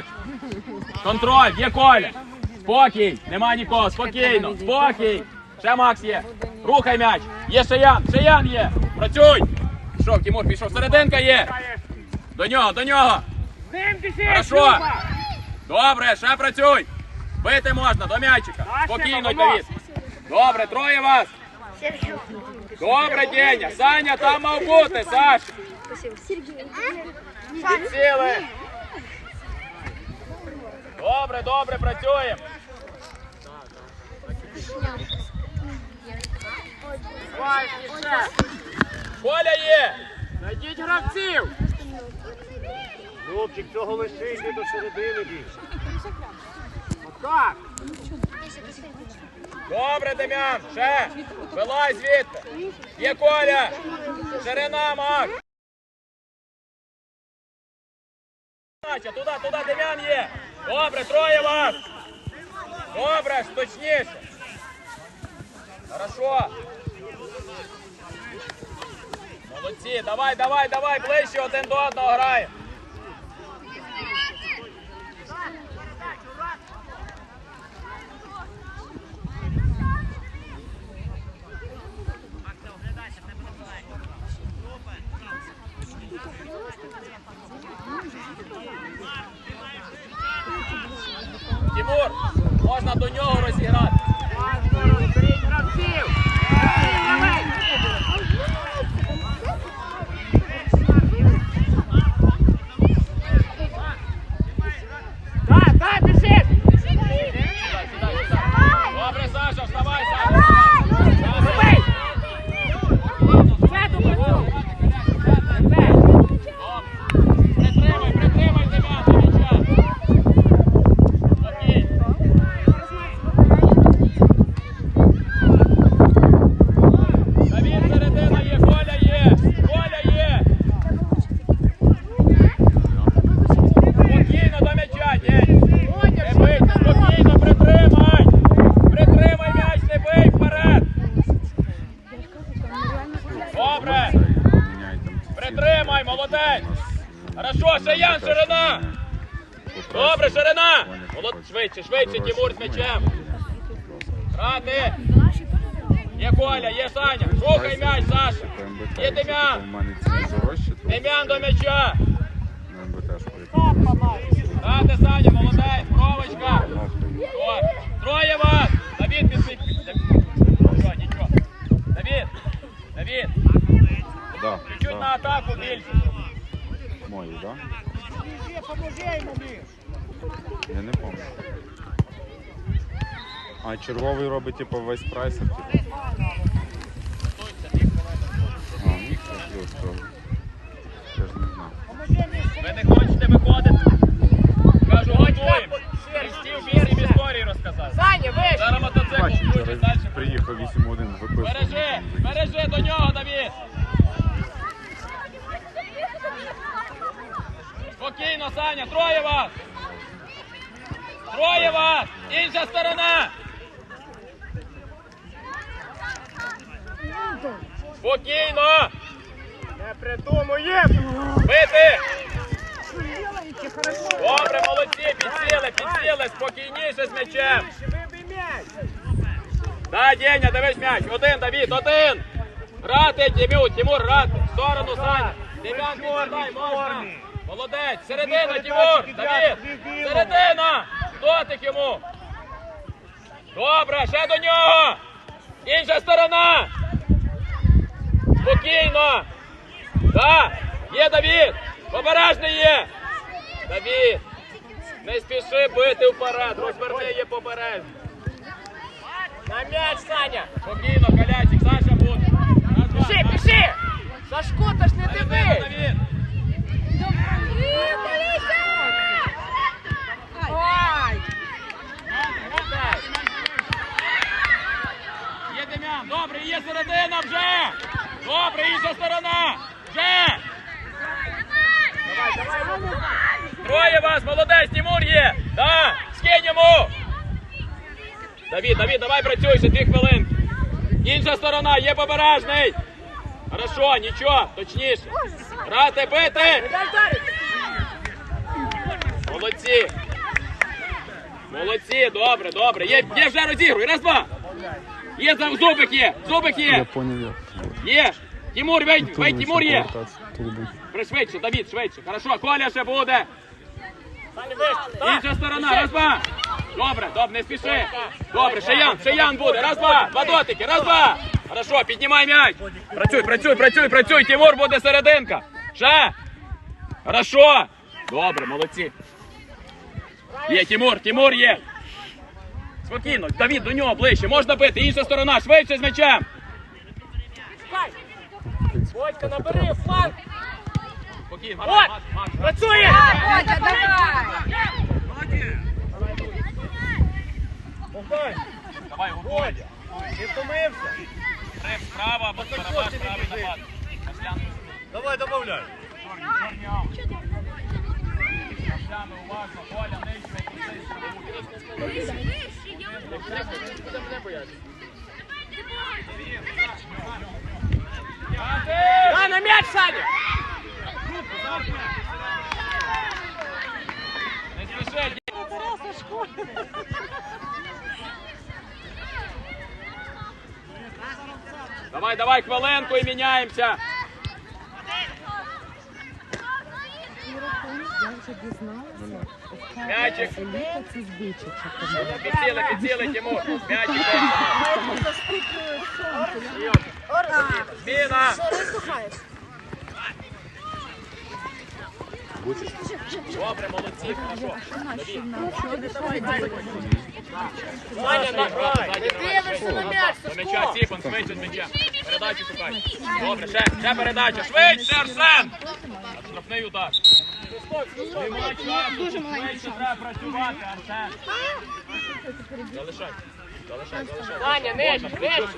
Макс. Контроль, є Коля. Спокій, нема нікого, спокійно, спокій. Ще Макс є. Рухай м'яч. Є Шиян, Шиян є. Працюй. Пішов, Тимур, пішов. Серединка є. До нього, до нього. Хорошо. Добре, ще працюй. Бити можна, до м'ячика. Спокійно, Давід. Добре, троє вас. Добре, Деня. Саня, там мав бути, Саш. Підсіли. Добре, добре, працюємо. Коля є. Найдіть гравців! Хлопчик, цього лише йди до середини більше. Отак! Добре, Дем'ян, ще. Вилазь звідти. Є Коля. Ширина, Мак. Туди, туди, Дем'ян є. Добре, троє вас. Добре, точніше. Хорошо. Молодці, давай, давай, давай, ближче один до одного граємо. Тимур, можна до нього розіграти. Паспору, беріть гравців! Так, так, біжи! Добре, Саша, вставай, Саша. Робий! Ще допрацьовуй! Притримай, притримай Дем'ян до м'яча. Окей. Давід, середина є, Коля є, Коля є. Спокійно до м'яча, день. Не бий, спокійно, притримай. Притримай м'яч, не бий вперед. Добре. Притримай, молодець. Хорошо, Шаян, ширина. Добре, ширина. Молод... Швидше, швидше, Тимур з м'ячем. Грати. Є Коля, є Саня. Шукай м'яч, Саша. Є Дем'ян. Дем'ян до м'яча. Грати, Саня, молодець. Провочка. Троє вас. Давід підсик. Нічого, нічого. Давід. Давід. Чуть-чуть на атаку більше. Мої, да? Поможи йому, Міш! Я не пам'ятаю. А черговий робить типу весь прайсер, типу. А, ну це плюс. Я ж не знаю. Ви не хочете виходити? Кажу, готуємо. Стів вісім історій розказав. Саня, вийшли! Зараз мотоцикл Бачу, включить, далі. приїхав 8-1 виписав. Бережи, бережи до нього, Давід. Спокійно, Саня, троє вас. Троє вас. Інша сторона. Спокійно. Не придумуємо! Бити. Добре, молодці, підсіли, підсіли, спокійніше з м'ячем. Вибий м'яч! Да, Деня, дивись м'яч. Один, Давід, один. Грати, Тимур, Тимур, грати. В сторону, Саня. Дем'ян, підсідай, можна. Молодець. Середина, Тимур. Давід. Середина. Дотик йому. Добре, ще до нього. Інша сторона. Спокійно. Да. Є Давід. Обережний є. Давід. Не спіши бити вперед. Розверни є поперед. На м'яч, Саня! Спокійно, Калячик, Саша буде. Піши, піши! Сашко, та ж не диви! Давід. Ой! Є Дем'ян, добре, є середина вже. Добре, інша сторона. Вже. Троє вас, молодець, Тимур є. Да, скинь йому. Давід, Давід, давай працюй ще дві хвилинки. Інша сторона, є побережний. Хорошо, нічого, точніше. Грати, бити. Молодці. Молодці, добре, добре. Є, є вже розігруй. Раз, два. Є зубик є, зубик є. поняв, як. Є. Тимур, вийдь, вийдь, Тимур є. Пришвидше, Давід, швидше. Хорошо, Коля ще буде. Інша сторона, раз, два. Добре, добре, не спіши. Добре, Шаян, Шаян буде. Раз, два. Два дотики, раз, два. Хорошо, піднімай м'яч. Працюй, працюй, працюй, працюй. Тимур буде серединка. Ще. Хорошо. Добре, молодці. Є, Тимур, Тимур є. Спокійно, Давід, до нього ближче. Можна бити. Інша сторона, швидше з м'ячем. Бодька, набери фланг. Спокійно, От, Макс, Макс, Макс. працює. Бодя, давай! Богдан, Давай, уходь. ти втомився? Трим справа, або сторона, правий напад. Маслян, Давай, домовляй. Масляни, уважно, Коля, нижче, На, на м'яч, Саня. Не спіши, Давай, давай, хвилинку і міняємося. М'ячик. Підсіли, підсіли, Тимур. М'ячик. Зміна. Добре, молодці, хорошо. Саня, Дивишся на м'яч, До м'яча, Сіпан, швидше з м'яча. Передачу шукай. Добре, ще, ще передача. Швидше, Арсен! Штрафний удар. Нема часу, швидше треба працювати, Арсен. Залишай. Залишай, залишай. Саня, нижче, нижче.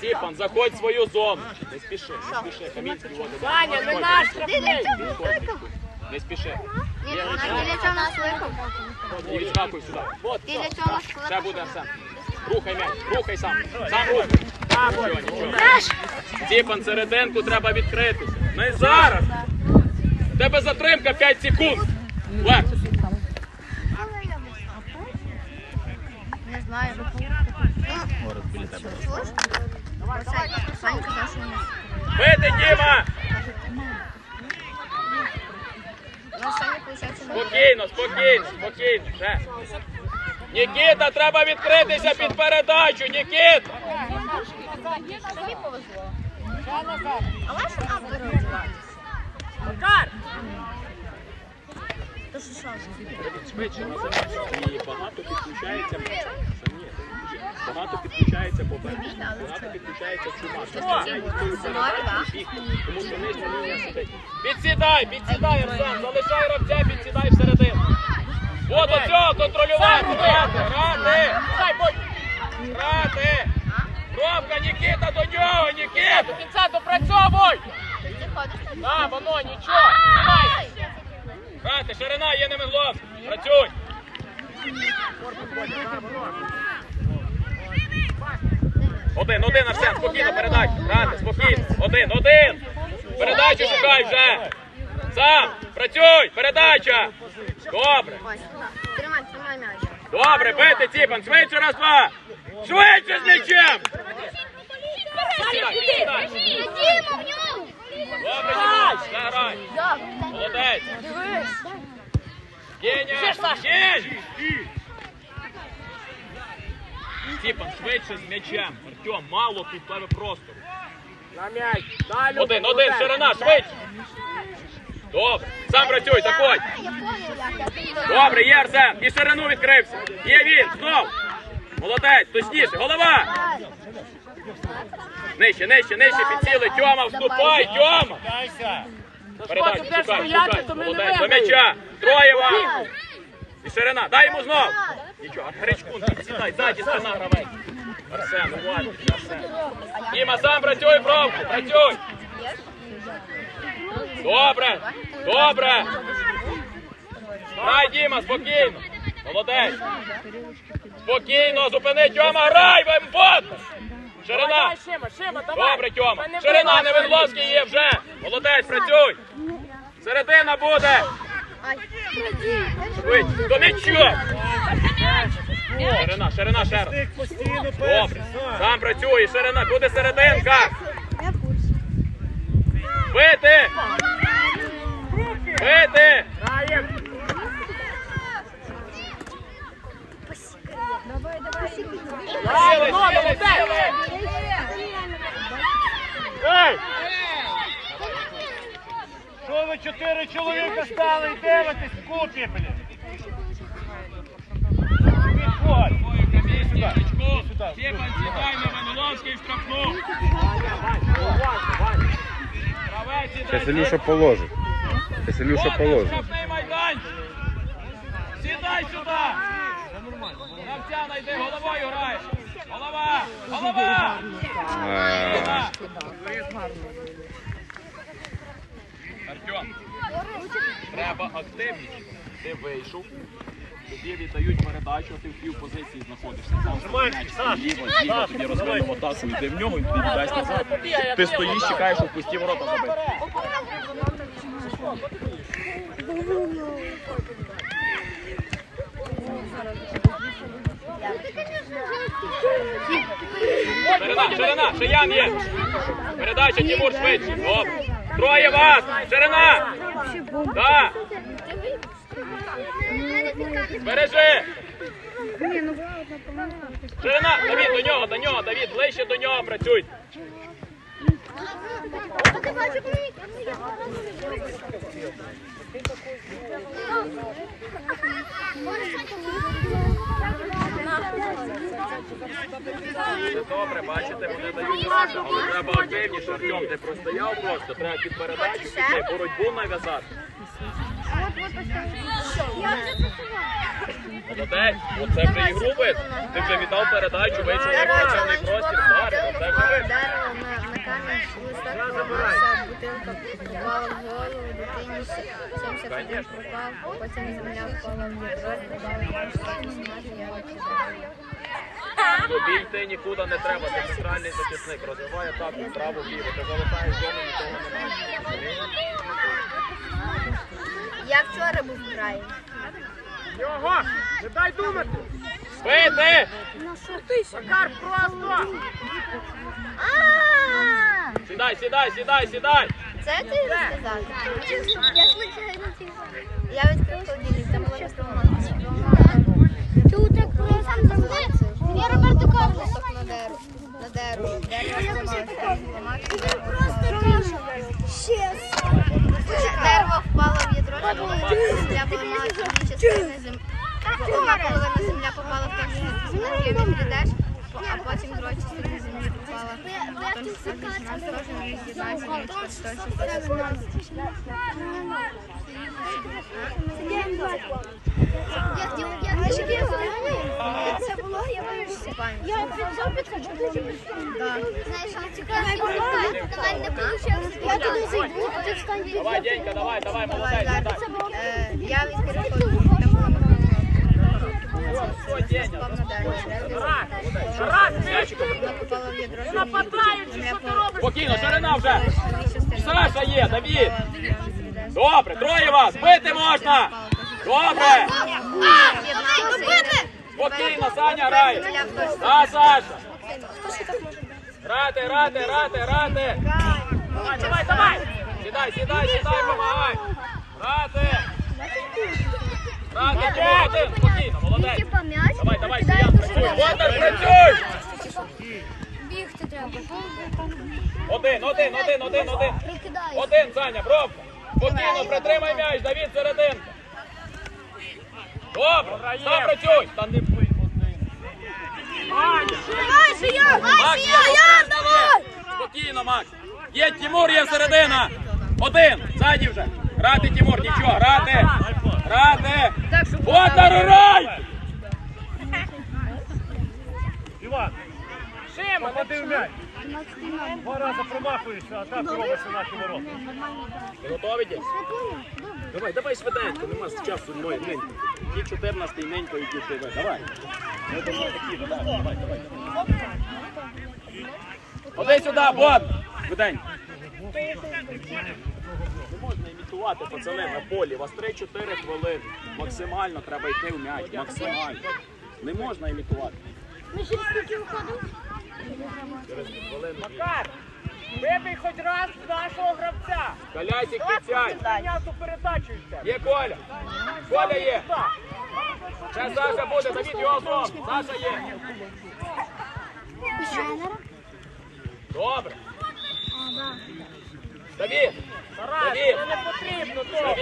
Тіпан, заходь в свою зону. Не спіши, не спіши. Камінський водить. Саня, не наш штрафний. Не спіши. Біля цього нас лихом. І відскакуй сюди. Вот, Біля цього нас ще буде Арсен. Рухай м'яч, рухай сам. Сам рухай. Нічого, серединку треба відкритися. Не зараз. Тебе затримка 5 секунд. Легко. Не знаю. Що не. Бити, Діма! Спокійно, спокійно, спокійно. Ще. Нікіта, треба відкритися під передачу, Нікіт! Тобі повезло. А ваш а, Макар. То що? Швидше багато підключається. Багато підключається попереду. Багато підключається чума. Тому що нижня лінія сидить. Підсідай, підсідай, Арсен, залишай рабця, підсідай всередину. От до цього контролювати, грати, грати, грати. Ромка, Нікіта, до нього, Нікіта. До кінця допрацьовуй. Так? Воно, нічого. Тримай. Грати, ширина є Немиглов. Працюй. Один, один, Арсен, спокійно, передачу. Грати, спокійно. Один, один. Передачу шукай вже. Сам, працюй, передача. Добре. Тримай, тримай м'яч. Добре, бити, Ціпан, швидше раз, два. Швидше з м'ячем. Добре, заграй. Молодець. Геня, Гень. Ціпан, швидше з м'ячем. Артем, мало тут тебе простору. На м'яч. Далі. Один, один, ширина, швидше. Добре, сам працюй, заходь. Добре, є Арсен. І ширину відкрився. Є він, знов. Молодець, точніше, голова. Нижче, нижче, нижче, підсіли. Тьома, вступай, Тьома. Передачу, шукай, шукай. Молодець, до м'яча. Троє вам. І ширина, дай йому знов. Нічого, Гречкун, підсідай, ззаді спина гравець. Арсен, уважно, Арсен. Діма, сам працюй, пробку, працюй. Добре, добре. Грай, Діма, спокійно. Молодець. Спокійно, зупини, Тьома, грай, вимбот. Ширина. Добре, Тьома. Ширина вбивай. Невинловський є вже. Молодець, працюй. Середина буде. До м'яча! Ширина, ширина, перший. Добре. Сам працює, ширина, буде серединка. Бити! Бити! Правильно, Сіли, сіли, сіли. Ей! Що ви чотири чоловіка стали і дивитесь в купі, блін? Підходь. Іди сюди. Іди сюди. Степан, сідай на Ваниловський в штрафну. Гравець, сідай, Зараз Ілюша положить. Зараз Ілюша положить. штрафний майданчик. Сідай сюди. Гравця найди, головою граєш. Голова, голова. Артем, треба активніше. Ти вийшов, тобі віддають передачу, а ти в півпозиції знаходишся. Нормально, Саш. Ліво, зліво, тобі розвинув атаку, йди в нього, і ти дасть назад. Ти стоїш, чекаєш, щоб пусті ворота забити. Ширина, ширина, Шиян є. Передача, Тимур, швидше. Троє вас, ширина. Да. Бережи. Ширина, Давід, до нього, до нього, Давід, ближче до нього працюй. Добре, бачите, вони дають раду, але треба активніше, Артем, ти простояв просто, треба під передачу боротьбу нав'язати. Молодець, оце вже ігру вид. Ти вже віддав передачу, вийшов на оперативний простір, зараз, оце вже вид. Дерево на, на камінь бутилка в голову, дитині 71 пропав, потім земля впала в ядро, додали 18, я відкидаю. Тобі йти нікуди не треба, ти центральний захисник, розвивай атаку, право вліво, ти залишаєш зону, нікого немає. Я вчора був в граї. Його, не дай думати. Бити! Макар, просто. Сідай, сідай, сідай, сідай! Це ти сказав? Я відкрив холодильник, там була розташована. Тут так просто. Я Роберто Карлос. На дерево. На дерево. Дерево зламалося. Дерево впало в ядро, земля поламала Одна половина земля попала в тоншу частину, її відглядеш, а потім друга частина землі попала тоншу частину, теж не з'єднається, і тонша частина. Це було, я вирішила. Пані. Я прийшов підходжу. Знаєш, а цікаво, давай не получилось. Я туди зайду, а ти встань. Давай, Денька, давай, давай, молодець. Е, Я відкрив Спокійно, ширина вже! Саша є, Давід! Добре, троє вас, бити можна! Добре! Спокійно, Саня грає! Да, Саша! Грати, грати, грати, грати! Давай, давай, давай. Сідай, сідай, сідай, помагай! Грати! Грати, один, спокійно, молодець! Типа м'яч. Давай, давай, туди. працюй! Бондар, працюй! Бігти треба. Один, один, один, один, один! Прикидаєш. Один, Саня, пробка. Спокійно, притримай м'яч, Давід серединка. Добре, сам працюй. Та не бий Давай. Спокійно, Макс. Є Тимур, є середина. Один, ззаді вже. Грати, Тимур, нічого, грати. Грати. Бондар, грай! Іван, Шима, попади в м'яч. Два рази промахуєшся, а так робиться наші ворота. Ти готовий. Давай, давай швиденько, нема часу мой, ненько. Ті 14 ненько і ті. Давай. Ми до давай, давай, давай. Ходи сюди, Бон! Швиденько. Імітувати, пацани, на полі. У вас 3-4 хвилини. Максимально треба йти в м'яч. Максимально. Не можна імітувати. Ми через скільки виходимо? Макар, вибий хоч раз нашого гравця. Калясик підсядь. Є Коля. Коля є. Ще Саша буде, Давід його знов. Саша є. Добре. Давід. Тарас, це не потрібно, то.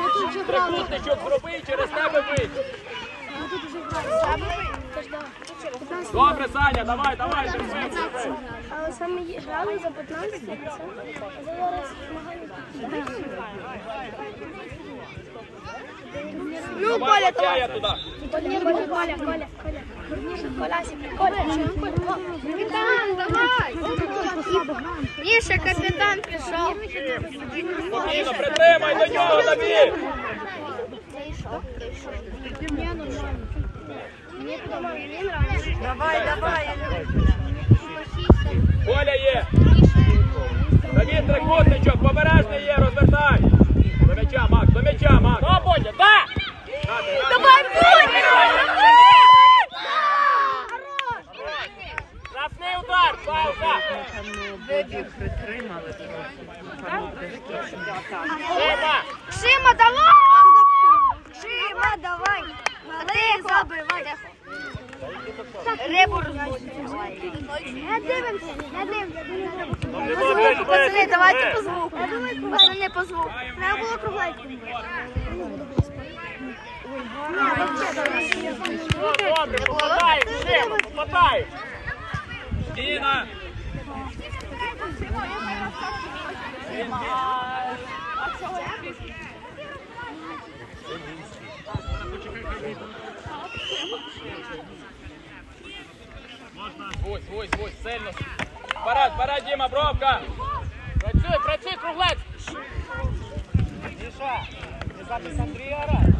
Ми тут вже грали. Трикутничок зроби і через тебе вийти. Ми тут вже грали. Добре, Саня, давай, давай, терпи, терпи. Але саме грали за 15, а зараз Давай, Туди. Коля, Коля, Коля, Коля. Колясик, Коля. Капітан, давай. Міша, капітан пішов. Спокійно, притримай до нього, Давід. Давай, давай. Коля є. Давід, трикутничок, побережний є, розвертай. До м'яча, Макс, до м'яча, Макс. Да, Бодя, да! Давай, Штрафний удар, пауза. Шима, Шима, давай! Шима, давай! Тихо, забивай. Рибу розбудь. Не дивимося, не дивимося. По звуку, пацани, давайте по звуку. Пацани. Треба було круглейку. добре, попадаєш, Шима, попадаєш. Діна. Гусь, гусь, гусь, сильно. Вперед, вперед, Діма, бровка. Працюй, працюй, круглець. Міша, ти запис Андрія грає.